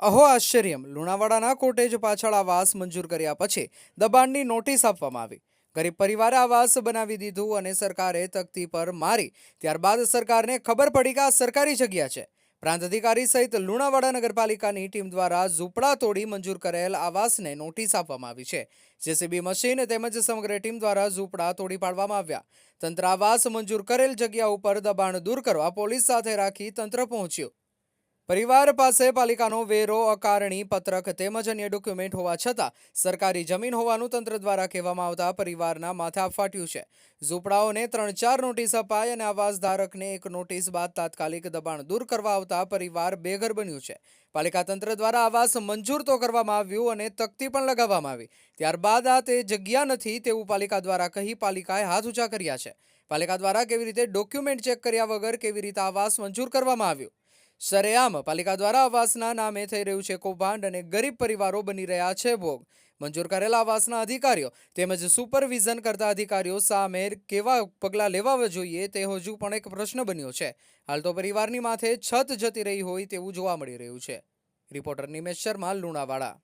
આશ્ચર્યમ. લુણાવાડાના cottage પાછળ આવાસ મંજૂર કર્યા પછી દબાણની નોટિસ આપવામાં આવી. ગરીબ પરિવારે આવાસ બનાવી દીધું અને સરકારે તકતી પર મારી. ત્યારબાદ સરકારને ખબર પડી કે આ સરકારી જગ્યા છે. પ્રાંત અધિકારી સહિત લુણાવાડા નગરપાલિકાની ટીમ દ્વારા ઝૂંપડા તોડી મંજૂર કરેલ આવાસને નોટિસ આપવામાં આવી છે. જેસીબી મશીન તેમજ સમગ્ર ટીમ દ્વારા ઝૂંપડા તોડી પાડવામાં આવ્યા. તંત્ર આવાસ મંજૂર કરેલ જગ્યા ઉપર દબાણ દૂર કરવા પોલીસ સાથે રાખી તંત્ર પહોંચ્યું. પરિવાર પાસે પાલિકાનો વેરો, અકારણી, પત્રક તેમજ અન્ય ડોક્યુમેન્ટ હોવા છતાં સરકારી જમીન હોવાનું તંત્ર દ્વારા કહેવામાં આવતા પરિવારના માથા ફાટ્યું છે. ઝૂંપડાઓને ત્રણ ચાર નોટિસ અપાઈ અને આવાસ ધારકને એક નોટિસ બાદ તાત્કાલિક દબાણ દૂર કરવા આવતા પરિવાર બેઘર બન્યું છે. પાલિકા તંત્ર દ્વારા આવાસ મંજૂર તો કરવામાં આવ્યું અને તકતી પણ લગાવવામાં આવી. ત્યારબાદ આ તે જગ્યા નથી તેવું પાલિકા દ્વારા કહી પાલિકાએ હાથ ઊંચા કર્યા છે. પાલિકા દ્વારા કેવી રીતે ડોક્યુમેન્ટ ચેક કર્યા વગર કેવી રીતે આવાસ મંજૂર કરવામાં આવ્યું? સરેઆમ પાલિકા દ્વારા આવાસના નામે થઈ રહ્યું છે કૌભાંડ અને ગરીબ પરિવારો બની રહ્યા છે ભોગ. મંજૂર કરેલા આવાસના અધિકારીઓ તેમજ સુપરવિઝન કરતા અધિકારીઓ સામે કેવા પગલાં લેવા જોઈએ તે હજુ પણ એક પ્રશ્ન બન્યો છે. હાલ તો પરિવારની માથે છત જતી રહી હોય તેવું જોવા મળી રહ્યું છે. રિપોર્ટર નિમેશ શર્મા, લુણાવાડા.